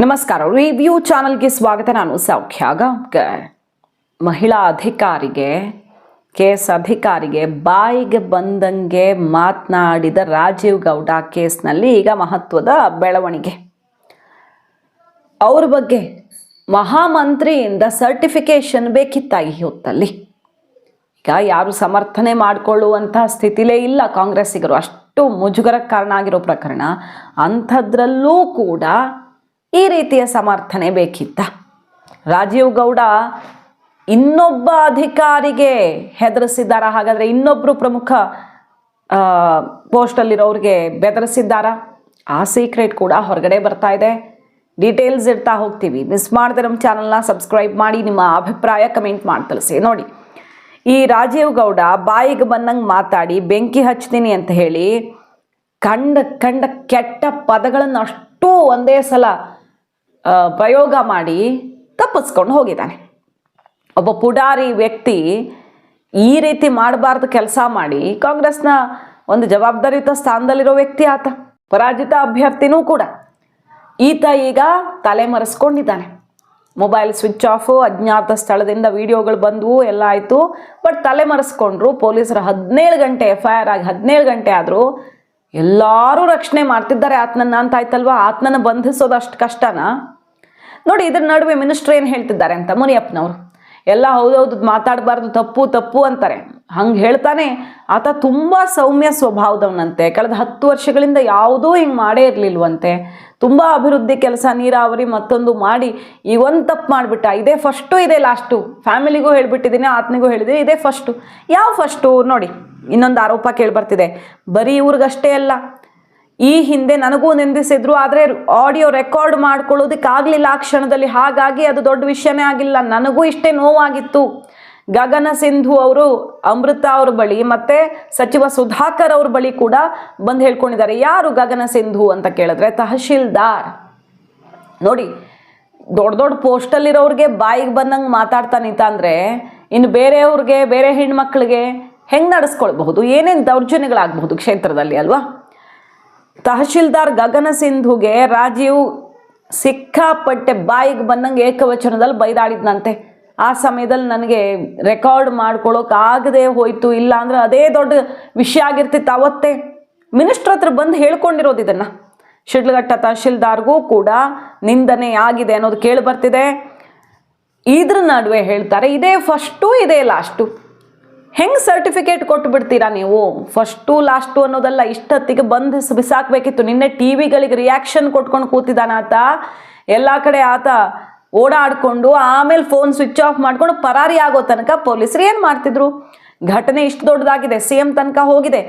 ನಮಸ್ಕಾರ. ರಿವ್ಯೂ ಚಾನಲ್ಗೆ ಸ್ವಾಗತ. ನಾನು ಸೌಖ್ಯ ಗಾಂವ್ಕರ್ ಮಹಿಳಾ ಅಧಿಕಾರಿಗೆ, ಕೇಸ್ ಅಧಿಕಾರಿಗೆ ಬಾಯಿಗೆ ಬಂದಂಗೆ ಮಾತನಾಡಿದ ರಾಜೀವ್ ಗೌಡ ಕೇಸ್ನಲ್ಲಿ ಈಗ ಮಹತ್ವದ ಬೆಳವಣಿಗೆ. ಅವ್ರ ಬಗ್ಗೆ ಮಹಾಮಂತ್ರಿಯಿಂದ ಸರ್ಟಿಫಿಕೇಶನ್ ಬೇಕಿತ್ತ ಈ ಹೊತ್ತಲ್ಲಿ? ಈಗ ಯಾರು ಸಮರ್ಥನೆ ಮಾಡಿಕೊಳ್ಳುವಂಥ ಸ್ಥಿತಿಲೇ ಇಲ್ಲ. ಕಾಂಗ್ರೆಸ್ಸಿಗರು ಅಷ್ಟು ಮುಜುಗರಕ್ಕೆ ಕಾರಣ ಆಗಿರೋ ಪ್ರಕರಣ ಅಂಥದ್ರಲ್ಲೂ ಕೂಡ ಈ ರೀತಿಯ ಸಮರ್ಥನೆ ಬೇಕಿತ್ತ? ರಾಜೀವ್ ಗೌಡ ಇನ್ನೊಬ್ಬ ಅಧಿಕಾರಿಗೆ ಹೆದರಿಸಿದ್ದಾರ? ಹಾಗಾದರೆ ಇನ್ನೊಬ್ಬರು ಪ್ರಮುಖ ಪೋಸ್ಟಲ್ಲಿರೋರಿಗೆ ಬೆದರಿಸಿದ್ದಾರ? ಆ ಸೀಕ್ರೆಟ್ ಕೂಡ ಹೊರಗಡೆ ಬರ್ತಾ ಇದೆ. ಡೀಟೇಲ್ಸ್ ಇಡ್ತಾ ಹೋಗ್ತೀವಿ. ಮಿಸ್ ಮಾಡದೆ ನಮ್ಮ ಚಾನಲ್ನ ಸಬ್ಸ್ಕ್ರೈಬ್ ಮಾಡಿ, ನಿಮ್ಮ ಅಭಿಪ್ರಾಯ ಕಮೆಂಟ್ ಮಾಡಿ ತಿಳಿಸಿ. ನೋಡಿ, ಈ ರಾಜೀವ್ ಗೌಡ ಬಾಯಿಗೆ ಬಂದಂಗೆ ಮಾತಾಡಿ, ಬೆಂಕಿ ಹಚ್ತೀನಿ ಅಂತ ಹೇಳಿ, ಕಂಡ ಕಂಡ ಕೆಟ್ಟ ಪದಗಳನ್ನು ಅಷ್ಟೂ ಒಂದೇ ಸಲ ಪ್ರಯೋಗ ಮಾಡಿ ತಪ್ಪಿಸ್ಕೊಂಡು ಹೋಗಿದ್ದಾನೆ. ಒಬ್ಬ ಪುಡಾರಿ ವ್ಯಕ್ತಿ ಈ ರೀತಿ ಮಾಡಬಾರ್ದು ಕೆಲಸ ಮಾಡಿ ಕಾಂಗ್ರೆಸ್ನ ಒಂದು ಜವಾಬ್ದಾರಿಯುತ ಸ್ಥಾನದಲ್ಲಿರೋ ವ್ಯಕ್ತಿ ಆತ. ಪರಾಜಿತ ಅಭ್ಯರ್ಥಿನೂ ಕೂಡ. ಈತ ಈಗ ತಲೆಮರೆಸ್ಕೊಂಡಿದ್ದಾನೆ. ಮೊಬೈಲ್ ಸ್ವಿಚ್ ಆಫು, ಅಜ್ಞಾತ ಸ್ಥಳದಿಂದ ವಿಡಿಯೋಗಳು ಬಂದವು, ಎಲ್ಲ ಆಯಿತು. ಬಟ್ ತಲೆಮರೆಸ್ಕೊಂಡ್ರು ಪೊಲೀಸರು ಹದಿನೇಳು ಗಂಟೆ ಎಫ್ ಐ ಆರ್ ಆಗಿ ಹದಿನೇಳು ಗಂಟೆ ಆದರೂ ಎಲ್ಲರೂ ರಕ್ಷಣೆ ಮಾಡ್ತಿದ್ದಾರೆ ಆತನನ್ನ ಅಂತಾಯ್ತಲ್ವಾ ಆತನನ್ನ ಬಂಧಿಸೋದು ಅಷ್ಟು ಕಷ್ಟನಾ? ನೋಡಿ ಇದ್ರ ನಡುವೆ ಮಿನಿಸ್ಟರ್ ಏನು ಹೇಳ್ತಿದ್ದಾರೆ ಅಂತ ಮುನಿಯಪ್ಪನವರು. ಎಲ್ಲ ಹೌದೌದು ಮಾತಾಡಬಾರ್ದು, ತಪ್ಪು ತಪ್ಪು ಅಂತಾರೆ. ಹಂಗೆ ಹೇಳ್ತಾನೆ. ಆತ ತುಂಬ ಸೌಮ್ಯ ಸ್ವಭಾವದವನಂತೆ. ಕಳೆದ ಹತ್ತು ವರ್ಷಗಳಿಂದ ಯಾವುದೂ ಹಿಂಗೆ ಮಾಡೇ ಇರಲಿಲ್ವಂತೆ. ತುಂಬ ಅಭಿವೃದ್ಧಿ ಕೆಲಸ, ನೀರಾವರಿ ಮತ್ತೊಂದು ಮಾಡಿ ಈಗ ಒಂದು ತಪ್ಪು ಮಾಡಿಬಿಟ್ಟ. ಇದೇ ಫಸ್ಟು ಇದೇ ಲಾಸ್ಟು ಫ್ಯಾಮಿಲಿಗೂ ಹೇಳ್ಬಿಟ್ಟಿದ್ದೀನಿ ಆತನಿಗೂ ಹೇಳಿದ್ದೀನಿ, ಇದೇ ಫಸ್ಟು ಯಾವ ಫಸ್ಟು ನೋಡಿ, ಇನ್ನೊಂದು ಆರೋಪ ಕೇಳಿಬರ್ತಿದೆ. ಬರೀ ಇವ್ರಿಗಷ್ಟೇ ಅಲ್ಲ ಈ ಹಿಂದೆ ನನಗೂ ನಿಂದಿಸಿದ್ರು, ಆದರೆ ಆಡಿಯೋ ರೆಕಾರ್ಡ್ ಮಾಡ್ಕೊಳ್ಳೋದಕ್ಕಾಗಲಿಲ್ಲ ಆ ಕ್ಷಣದಲ್ಲಿ. ಹಾಗಾಗಿ ಅದು ದೊಡ್ಡ ವಿಷಯನೇ ಆಗಿಲ್ಲ. ನನಗೂ ಇಷ್ಟೇ ನೋವಾಗಿತ್ತು. ಗಗನ ಸಿಂಧು ಅವರು, ಅಮೃತ ಅವ್ರ ಬಳಿ, ಮತ್ತೆ ಸಚಿವ ಸುಧಾಕರ್ ಅವ್ರ ಬಳಿ ಕೂಡ ಬಂದು ಹೇಳ್ಕೊಂಡಿದ್ದಾರೆ. ಯಾರು ಗಗನ ಸಿಂಧು ಅಂತ ಕೇಳಿದ್ರೆ ತಹಶೀಲ್ದಾರ್. ನೋಡಿ, ದೊಡ್ಡ ದೊಡ್ಡ ಪೋಸ್ಟಲ್ಲಿರೋರಿಗೆ ಬಾಯಿಗೆ ಬಂದಂಗೆ ಮಾತಾಡ್ತಾನೀತ ಅಂದರೆ, ಇನ್ನು ಬೇರೆಯವ್ರಿಗೆ, ಬೇರೆ ಹೆಣ್ಮಕ್ಳಿಗೆ ಹೆಂಗೆ ನಡೆಸ್ಕೊಳ್ಬಹುದು? ಏನೇನು ದೌರ್ಜನ್ಯಗಳಾಗಬಹುದು ಕ್ಷೇತ್ರದಲ್ಲಿ ಅಲ್ವಾ? ತಹಶೀಲ್ದಾರ್ ಗಗನ ಸಿಂಧುಗೆ ರಾಜೀವ್ ಸಿಕ್ಕಾಪಟ್ಟೆ ಬಾಯಿಗೆ ಬಂದಂಗೆ ಏಕವಚನದಲ್ಲಿ ಬೈದಾಡಿದ್ನಂತೆ. ಆ ಸಮಯದಲ್ಲಿ ನನಗೆ ರೆಕಾರ್ಡ್ ಮಾಡ್ಕೊಳ್ಳೋಕೆ ಆಗದೆ ಹೋಯ್ತು, ಇಲ್ಲ ಅಂದ್ರೆ ಅದೇ ದೊಡ್ಡ ವಿಷಯ ಆಗಿರ್ತಿತ್ತು ಅವತ್ತೇ. ಮಿನಿಸ್ಟ್ರ್ ಹತ್ರ ಬಂದು ಹೇಳ್ಕೊಂಡಿರೋದು ಇದನ್ನು. ಶಿಡ್ಲಘಟ್ಟ ತಹಶೀಲ್ದಾರ್ಗೂ ಕೂಡ ನಿಂದನೆ ಆಗಿದೆ ಅನ್ನೋದು ಕೇಳಿ ಬರ್ತಿದೆ. ಇದ್ರ ನಡುವೆ ಹೇಳ್ತಾರೆ, ಇದೇ ಫಸ್ಟು ಇದೇ ಲಾಸ್ಟು ಹೆಂಗೆ ಸರ್ಟಿಫಿಕೇಟ್ ಕೊಟ್ಟು ಬಿಡ್ತೀರಾ ನೀವು ಫಸ್ಟು ಲಾಸ್ಟು ಅನ್ನೋದಲ್ಲ ಇಷ್ಟೊತ್ತಿಗೆ ಬಂದು ಬಿಸಾಕ್ಬೇಕಿತ್ತು. ನಿನ್ನೆ ಟಿ ವಿಗಳಿಗೆ ರಿಯಾಕ್ಷನ್ ಕೊಟ್ಕೊಂಡು ಕೂತಿದ್ದಾನ ಆತ. ಎಲ್ಲ ಕಡೆ ಆತ ಓಡಾಡಿಕೊಂಡು ಆಮೇಲೆ ಫೋನ್ ಸ್ವಿಚ್ ಆಫ್ ಮಾಡ್ಕೊಂಡು ಪರಾರಿ ಆಗೋ ತನಕ ಪೊಲೀಸರು ಏನು ಮಾಡ್ತಿದ್ರು? ಘಟನೆ ಇಷ್ಟು ದೊಡ್ಡದಾಗಿದೆ ಸಿ ಎಂ ತನಕ ಹೋಗಿದೆ.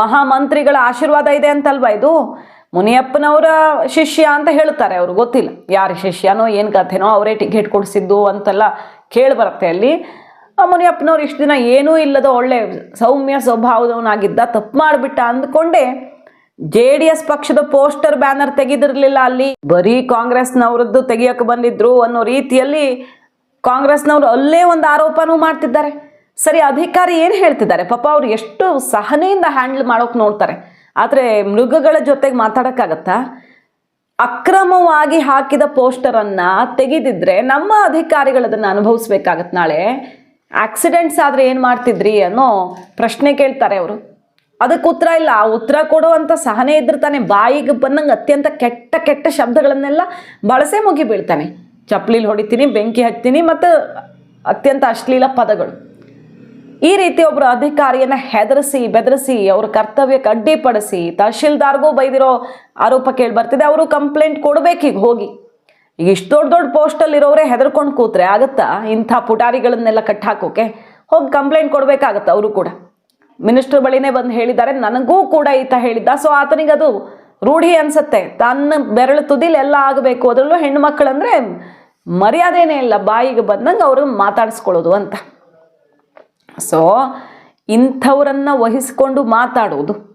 ಮಹಾಮಂತ್ರಿಗಳ ಆಶೀರ್ವಾದ ಇದೆ ಅಂತಲ್ವ ಇದು? ಮುನಿಯಪ್ಪನವರ ಶಿಷ್ಯ ಅಂತ ಹೇಳ್ತಾರೆ ಅವ್ರು, ಗೊತ್ತಿಲ್ಲ. ಯಾರ ಶಿಷ್ಯನೋ, ಏನು ಕಥೆನೋ, ಅವರೇ ಟಿಕೆಟ್ ಕೊಡಿಸಿದ್ದು ಅಂತೆಲ್ಲ ಕೇಳಿ ಬರುತ್ತೆ ಅಲ್ಲಿ. ಆ ಮುನಿಯಪ್ಪನವ್ರು ಇಷ್ಟು ದಿನ ಏನೂ ಇಲ್ಲದ ಒಳ್ಳೆ ಸೌಮ್ಯ ಸ್ವಭಾವದವನಾಗಿದ್ದ, ತಪ್ಪು ಮಾಡಿಬಿಟ್ಟ ಅಂದ್ಕೊಂಡೆ, ಜೆ ಡಿ ಎಸ್ ಪಕ್ಷದ ಪೋಸ್ಟರ್ ಬ್ಯಾನರ್ ತೆಗೆದಿರಲಿಲ್ಲ ಅಲ್ಲಿ. ಬರೀ ಕಾಂಗ್ರೆಸ್ನವ್ರದ್ದು ತೆಗಿಯೋಕೆ ಬಂದಿದ್ರು ಅನ್ನೋ ರೀತಿಯಲ್ಲಿ ಕಾಂಗ್ರೆಸ್ನವರು ಅಲ್ಲೇ ಒಂದು ಆರೋಪನೂ ಮಾಡ್ತಿದ್ದಾರೆ. ಸರಿ, ಅಧಿಕಾರಿ ಏನು ಹೇಳ್ತಿದ್ದಾರೆ? ಪಾಪ ಅವ್ರು ಎಷ್ಟು ಸಹನೆಯಿಂದ ಹ್ಯಾಂಡಲ್ ಮಾಡೋಕೆ ನೋಡ್ತಾರೆ. ಆದರೆ ಮೃಗಗಳ ಜೊತೆಗೆ ಮಾತಾಡೋಕ್ಕಾಗತ್ತಾ? ಅಕ್ರಮವಾಗಿ ಹಾಕಿದ ಪೋಸ್ಟರನ್ನು ತೆಗೆದಿದ್ರೆ ನಮ್ಮ ಅಧಿಕಾರಿಗಳು ಅದನ್ನು ಅನುಭವಿಸ್ಬೇಕಾಗತ್ತೆ ನಾಳೆ. ಆಕ್ಸಿಡೆಂಟ್ಸ್ ಆದರೆ ಏನು ಮಾಡ್ತಿದ್ರಿ ಅನ್ನೋ ಪ್ರಶ್ನೆ ಕೇಳ್ತಾರೆ ಅವರು. ಅದಕ್ಕೆ ಉತ್ತರ ಇಲ್ಲ. ಆ ಉತ್ತರ ಕೊಡುವಂಥ ಸಹನೆ ಇದ್ರೆ ತಾನೆ ಬಾಯಿಗೆ ಬಂದಂಗೆ ಅತ್ಯಂತ ಕೆಟ್ಟ ಕೆಟ್ಟ ಶಬ್ದಗಳನ್ನೆಲ್ಲ ಬಳಸೇ ಮುಗಿ ಬೀಳ್ತಾನೆ. ಚಪ್ಪಲಿಲಿ ಹೊಡಿತೀನಿ, ಬೆಂಕಿ ಹಚ್ತೀನಿ ಮತ್ತು ಅತ್ಯಂತ ಅಶ್ಲೀಲ ಪದಗಳು. ಈ ರೀತಿ ಒಬ್ಬರು ಅಧಿಕಾರಿಯನ್ನ ಹೆದರಿಸಿ, ಬೆದರಿಸಿ, ಅವ್ರ ಕರ್ತವ್ಯಕ್ಕೆ ಅಡ್ಡಿಪಡಿಸಿ, ತಹಶೀಲ್ದಾರ್ಗೂ ಬೈದಿರೋ ಆರೋಪ ಕೇಳಿ ಬರ್ತಿದೆ ಅವರು ಕಂಪ್ಲೇಂಟ್ ಕೊಡಬೇಕೀಗ ಹೋಗಿ. ಈಗ ಇಷ್ಟು ದೊಡ್ಡ ದೊಡ್ಡ ಪೋಸ್ಟಲ್ಲಿ ಇರೋರೇ ಹೆದರ್ಕೊಂಡು ಕೂತ್ರೆ ಆಗುತ್ತಾ? ಇಂಥ ಪುಟಾರಿಗಳನ್ನೆಲ್ಲ ಕಟ್ ಹಾಕೋಕೆ? ಹೋಗಿ ಕಂಪ್ಲೇಂಟ್ ಕೊಡಬೇಕಾಗತ್ತೆ ಅವರು ಕೂಡ? ಮಿನಿಸ್ಟರ್ ಬಳಿನೇ ಬಂದು ಹೇಳಿದ್ದಾರೆ, ನನಗೂ ಕೂಡ ಈತ ಹೇಳಿದ್ದ. ಸೊ ಆತನಿಗೆ ಅದು ರೂಢಿ ಅನ್ಸತ್ತೆ. ತನ್ನ ಬೆರಳು ತುದಿಲಿ ಎಲ್ಲ ಆಗಬೇಕು. ಅದರಲ್ಲೂ ಹೆಣ್ಣು ಮಕ್ಕಳಂದ್ರೆ ಮರ್ಯಾದೆನೇ ಇಲ್ಲ. ಬಾಯಿಗೆ ಬಂದಂಗೆ ಅವರು ಮಾತಾಡಿಸ್ಕೊಳ್ಳೋದು ಅಂತ. ಸೊ ಇಂಥವರನ್ನು ವಹಿಸಿಕೊಂಡು ಮಾತಾಡೋದು.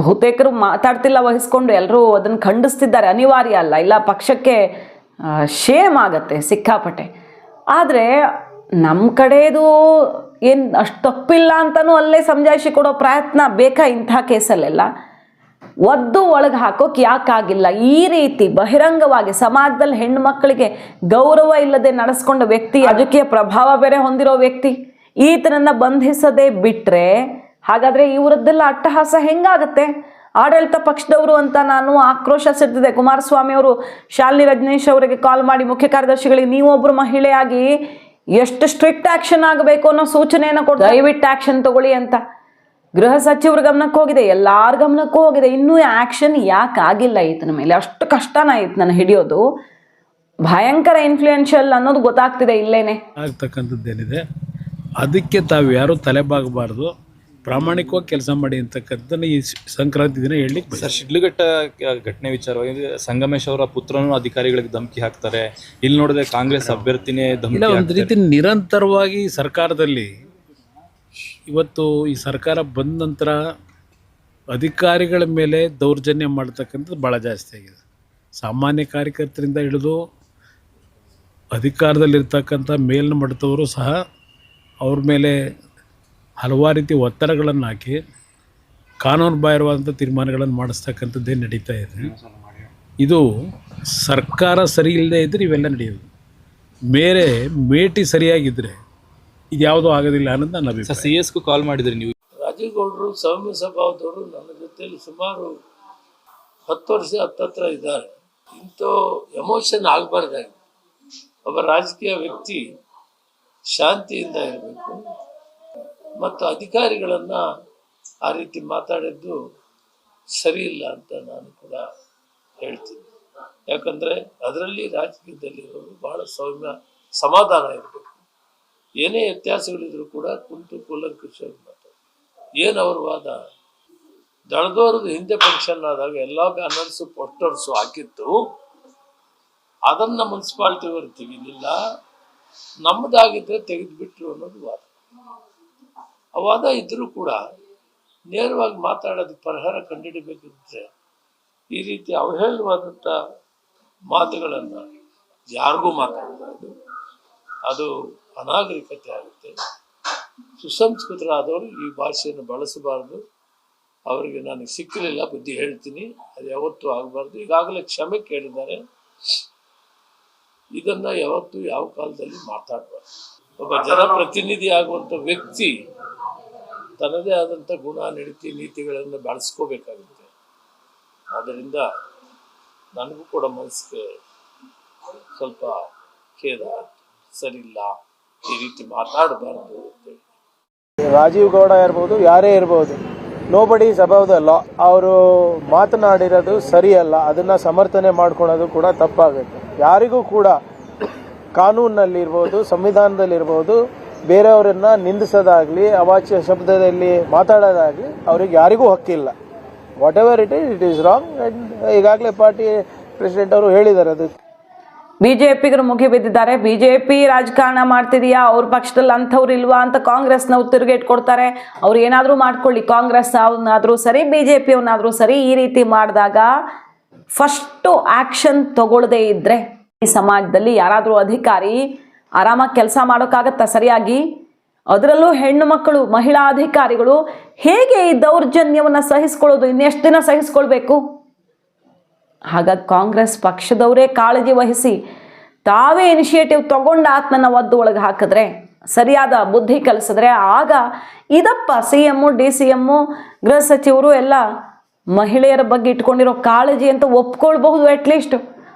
ಬಹುತೇಕರು ಮಾತಾಡ್ತಿಲ್ಲ ವಹಿಸ್ಕೊಂಡು ಎಲ್ಲರೂ ಅದನ್ನು ಖಂಡಿಸ್ತಿದ್ದಾರೆ. ಅನಿವಾರ್ಯ ಅಲ್ಲ. ಇಲ್ಲ, ಪಕ್ಷಕ್ಕೆ ಶೇಮ್ ಆಗತ್ತೆ ಸಿಕ್ಕಾಪಟ್ಟೆ. ಆದರೆ ನಮ್ಮ ಕಡೆದು ಏನು ಅಷ್ಟು ತಪ್ಪಿಲ್ಲ ಅಂತಲೂ ಅಲ್ಲೇ ಸಮಜಾಯಿಷಿ ಕೊಡೋ ಪ್ರಯತ್ನ ಬೇಕಾ ಇಂಥ ಕೇಸಲ್ಲೆಲ್ಲ? ಒದ್ದು ಒಳಗೆ ಹಾಕೋಕೆ ಯಾಕಾಗಿಲ್ಲ ಈ ರೀತಿ ಬಹಿರಂಗವಾಗಿ ಸಮಾಜದಲ್ಲಿ ಮಕ್ಕಳಿಗೆ ಗೌರವ ಇಲ್ಲದೆ ನಡೆಸ್ಕೊಂಡ ವ್ಯಕ್ತಿ, ರಾಜಕೀಯ ಪ್ರಭಾವ ಬೇರೆ ಹೊಂದಿರೋ ವ್ಯಕ್ತಿ, ಈತನನ್ನು ಬಂಧಿಸದೆ ಬಿಟ್ರೆ ಹಾಗಾದ್ರೆ ಇವರದ್ದೆಲ್ಲ ಅಟ್ಟಹಾಸ ಹೆಂಗಾಗತ್ತೆ? ಆಡಳಿತ ಪಕ್ಷದವರು ಅಂತ ನಾನು ಆಕ್ರೋಶ ಸಿಡ್ತಿದೆ ಕುಮಾರಸ್ವಾಮಿ ಅವರು, ಶಾಲಿನಿ ರಜನೀಶ್ ಅವರಿಗೆ ಕಾಲ್ ಮಾಡಿ ಮುಖ್ಯ ಕಾರ್ಯದರ್ಶಿಗಳಿಗೆ ನೀವೊಬ್ರು ಮಹಿಳೆಯಾಗಿ ಎಷ್ಟು ಸ್ಟ್ರಿಕ್ಟ್ ಆಕ್ಷನ್ ಆಗಬೇಕು ಅನ್ನೋ ಸೂಚನೆಯನ್ನು ಕೊಟ್ಟು ದಯವಿಟ್ಟು ಆಕ್ಷನ್ ತಗೊಳ್ಳಿ ಅಂತ. ಗೃಹ ಸಚಿವರ ಗಮನಕ್ಕೆ ಹೋಗಿದೆ. ಎಲ್ಲಾರ ಗಮನಕ್ಕೂ ಹೋಗಿದೆ. ಇನ್ನೂ ಆಕ್ಷನ್ ಯಾಕೆ ಆಗಿಲ್ಲ ಈತನ ಮೇಲೆ? ಅಷ್ಟು ಕಷ್ಟನ ಆಯ್ತು ನನ್ನ ಹಿಡಿಯೋದು. ಭಯಂಕರ ಇನ್ಫ್ಲೂಯೆನ್ಷಿಯಲ್ ಅನ್ನೋದು ಗೊತ್ತಾಗ್ತಿದೆ ಇಲ್ಲೇನೆ. ಆಗ್ತಕ್ಕಂಥದ್ದೇನಿದೆ ಅದಕ್ಕೆ ತಾವು ಯಾರು ತಲೆಬಾಗಬಾರ್ದು. ಪ್ರಾಮಾಣಿಕವಾಗಿ ಕೆಲಸ ಮಾಡಿ ಅಂತಕ್ಕಂಥದ್ದನ್ನು ಈ ಸಂಕ್ರಾಂತಿ ದಿನ ಹೇಳಲಿಕ್ಕೆ ಸರ್ ಶಿಡ್ಲಘಟ್ಟ ಘಟನೆ ವಿಚಾರವಾಗಿ ಸಂಗಮೇಶ್ ಅವರ ಪುತ್ರನು ಅಧಿಕಾರಿಗಳಿಗೆ ಧಮಕಿ ಹಾಕ್ತಾರೆ. ಇಲ್ಲಿ ನೋಡಿದ್ರೆ ಕಾಂಗ್ರೆಸ್ ಅಭ್ಯರ್ಥಿನೇ ಧಮಕಿ ಒಂದು. ರೀತಿ ನಿರಂತರವಾಗಿ ಸರ್ಕಾರದಲ್ಲಿ ಇವತ್ತು ಈ ಸರ್ಕಾರ ಬಂದ ನಂತರ ಅಧಿಕಾರಿಗಳ ಮೇಲೆ ದೌರ್ಜನ್ಯ ಮಾಡ್ತಕ್ಕಂಥದ್ದು ಭಾಳ ಜಾಸ್ತಿ ಆಗಿದೆ. ಸಾಮಾನ್ಯ ಕಾರ್ಯಕರ್ತರಿಂದ ಹಿಡಿದು ಅಧಿಕಾರದಲ್ಲಿರ್ತಕ್ಕಂಥ ಮೇಲಿನ ಮಟ್ಟದವರು ಸಹ ಅವ್ರ ಮೇಲೆ ಹಲವಾರು ರೀತಿ ಒತ್ತಡಗಳನ್ನು ಹಾಕಿ ಕಾನೂನು ಬಾಹಿರವಾದಂಥ ತೀರ್ಮಾನಗಳನ್ನು ಮಾಡಿಸ್ತಕ್ಕಂಥದ್ದೇ ನಡೀತಾ ಇದೆ. ಇದು ಸರ್ಕಾರ ಸರಿ ಇಲ್ಲದೆ ಇದ್ದರೆ ಇವೆಲ್ಲ ನಡೆಯೋದು ಬೇರೆ ಮೇಟಿ ಸರಿಯಾಗಿದ್ದರೆ ಇದು ಯಾವುದೂ ಆಗೋದಿಲ್ಲ ಅನ್ನೋದು ನನ್ನ ಅಭಿಪ್ರಾಯ. ಸಿ ಎಸ್ಗೂ ಕಾಲ್ ಮಾಡಿದ್ರಿ ನೀವು? ರಾಜೇಗೌಡರು ಸೌಮ್ಯ ಸ್ವಭಾವದವರು ನನ್ನ ಜೊತೆಯಲ್ಲಿ ಸುಮಾರು ಹತ್ತು ವರ್ಷ ಹತ್ತತ್ರ ಇದ್ದಾರೆ. ಇಂಥ ಎಮೋಷನ್ ಆಗಬಾರ್ದಾಗಿ. ಒಬ್ಬ ರಾಜಕೀಯ ವ್ಯಕ್ತಿ ಶಾಂತಿಯಿಂದ ಇರಬೇಕು. ಮತ್ತು ಅಧಿಕಾರಿಗಳನ್ನು ಆ ರೀತಿ ಮಾತಾಡಿದ್ದು ಸರಿ ಇಲ್ಲ ಅಂತ ನಾನು ಕೂಡ ಹೇಳ್ತೀನಿ. ಯಾಕಂದರೆ ಅದರಲ್ಲಿ ರಾಜಕೀಯದಲ್ಲಿರೋರು ಬಹಳ ಸೌಮ್ಯ ಸಮಾಧಾನ ಇರಬೇಕು. ಏನೇ ವ್ಯತ್ಯಾಸಗಳಿದ್ರು ಕೂಡ ಕುಂತು ಕೂಲಂಕುಷವಾಗಿ ಮಾತಾಡ ಏನು ಅವ್ರ ವಾದ? ದಳದವ್ರದ್ದು ಹಿಂದೆ ಫಂಕ್ಷನ್ ಆದಾಗ ಎಲ್ಲ ಬ್ಯಾನರ್ಸು, ಪೋಸ್ಟರ್ಸು ಹಾಕಿತ್ತು. ಅದನ್ನ ಮುನ್ಸಿಪಾಲ್ಟಿ ಅವರು ತೆಗಿಲಿಲ್ಲ. ನಮ್ಮದಾಗಿದ್ದರೆ ತೆಗೆದುಬಿಟ್ರು ಅನ್ನೋದು ವಾದ. ಆ ವಾದ ಇದ್ರೂ ಕೂಡ ನೇರವಾಗಿ ಮಾತಾಡೋದಕ್ಕೆ ಪರಿಹಾರ ಕಂಡುಹಿಡಬೇಕಿದ್ರೆ ಈ ರೀತಿ ಅವಹೇಳವಾದಂಥ ಮಾತುಗಳನ್ನು ಯಾರಿಗೂ ಮಾತಾಡಬಾರ್ದು. ಅದು ಅನಾಗರಿಕತೆ ಆಗುತ್ತೆ. ಸುಸಂಸ್ಕೃತರಾದವರು ಈ ಭಾಷೆಯನ್ನು ಬಳಸಬಾರ್ದು. ಅವರಿಗೆ ನನಗೆ ಸಿಕ್ಕಲಿಲ್ಲ, ಬುದ್ಧಿ ಹೇಳ್ತೀನಿ, ಅದು ಯಾವತ್ತೂ ಆಗಬಾರ್ದು. ಈಗಾಗಲೇ ಕ್ಷಮೆ ಕೇಳಿದ್ದಾರೆ. ಇದನ್ನು ಯಾವತ್ತೂ ಯಾವ ಕಾಲದಲ್ಲಿ ಮಾತಾಡಬಾರ್ದು. ಒಬ್ಬ ಜನಪ್ರತಿನಿಧಿ ಆಗುವಂಥ ವ್ಯಕ್ತಿ ತನ್ನದೇ ಆದಂಥ ಗುಣ ನಡೀತಿ ನೀತಿಗಳನ್ನು ಬೆಳೆಸ್ಕೋಬೇಕಾಗುತ್ತೆ. ಆದ್ದರಿಂದ ನನಗೂ ಕೂಡ ಮನಸ್ಸಿಗೆ ಸ್ವಲ್ಪ ಖೇದ ಇಲ್ಲ ಈ ರೀತಿ ಮಾತಾಡಬಾರ್ದು ರಾಜೀವ್ ಗೌಡ ಇರ್ಬೋದು, ಯಾರೇ ಇರ್ಬೋದು ನೋ ಬಡಿ ಇಸ್ ಅಬೌವ್ ದ ಲಾ ಅವರು ಮಾತನಾಡಿರೋದು ಸರಿಯಲ್ಲ, ಅದನ್ನು ಸಮರ್ಥನೆ ಮಾಡ್ಕೊಳೋದು ಕೂಡ ತಪ್ಪಾಗುತ್ತೆ. ಯಾರಿಗೂ ಕೂಡ ಕಾನೂನಿನಲ್ಲಿರ್ಬೋದು ಸಂವಿಧಾನದಲ್ಲಿರ್ಬೋದು ಬೇರೆಯವರನ್ನ ನಿಂದಿಸೋದಾಗಲಿ, ಅವಾಚ್ಯ ಶಬ್ದದಲ್ಲಿ ಮಾತಾಡೋದಾಗ್ಲಿ ಅವ್ರಿಗೆ ಯಾರಿಗೂ ಹಕ್ಕಿಲ್ಲ. Whatever it is it is wrong ಈಗಾಗಲೇ ಪಾರ್ಟಿ ಪ್ರೆಸಿಡೆಂಟ್ ಅವರು ಹೇಳಿದ್ದಾರೆ ಅದು ಬಿಜೆಪಿಗರು ಮುಗಿ ಬಿದ್ದಿದ್ದಾರೆ. ಬಿಜೆಪಿ ರಾಜಕಾರಣ ಮಾಡ್ತಿದೀಯಾ? ಅವ್ರ ಪಕ್ಷದಲ್ಲಿ ಅಂಥವ್ರು ಇಲ್ವಾ ಅಂತ ಕಾಂಗ್ರೆಸ್ನವ್ರು ತಿರುಗೇಟ್ ಕೊಡ್ತಾರೆ ಅವ್ರು ಏನಾದರೂ ಮಾಡ್ಕೊಳ್ಳಿ. ಕಾಂಗ್ರೆಸ್ ಅವನಾದರೂ ಸರಿ ಬಿ ಜೆ ಸರಿ ಈ ರೀತಿ ಮಾಡಿದಾಗ ಫಸ್ಟು ಆ್ಯಕ್ಷನ್ ತಗೊಳ್ಳದೇ ಇದ್ದರೆ ಈ ಸಮಾಜದಲ್ಲಿ ಯಾರಾದರೂ ಅಧಿಕಾರಿ ಆರಾಮಾಗಿ ಕೆಲಸ ಮಾಡೋಕ್ಕಾಗತ್ತಾ ಸರಿಯಾಗಿ? ಅದರಲ್ಲೂ ಹೆಣ್ಣು ಮಕ್ಕಳು, ಮಹಿಳಾ ಅಧಿಕಾರಿಗಳು ಹೇಗೆ ಈ ದೌರ್ಜನ್ಯವನ್ನು ಸಹಿಸ್ಕೊಳ್ಳೋದು, ಇನ್ನೆಷ್ಟು ದಿನ ಸಹಿಸ್ಕೊಳ್ಬೇಕು? ಹಾಗಾಗಿ ಕಾಂಗ್ರೆಸ್ ಪಕ್ಷದವರೇ ಕಾಳಜಿ ವಹಿಸಿ ತಾವೇ ಇನಿಷಿಯೇಟಿವ್ ತಗೊಂಡು ಆತ್ಮನ ಒದ್ದು ಒಳಗೆ ಹಾಕಿದ್ರೆ, ಸರಿಯಾದ ಬುದ್ಧಿ ಕಲಿಸಿದ್ರೆ ಆಗ ಇದಪ್ಪ C M D C M ಗೃಹ ಸಚಿವರು ಎಲ್ಲ ಮಹಿಳೆಯರ ಬಗ್ಗೆ ಇಟ್ಕೊಂಡಿರೋ ಕಾಳಜಿ ಅಂತ ಒಪ್ಕೊಳ್ಬಹುದು ಅಟ್ಲೀಸ್ಟ್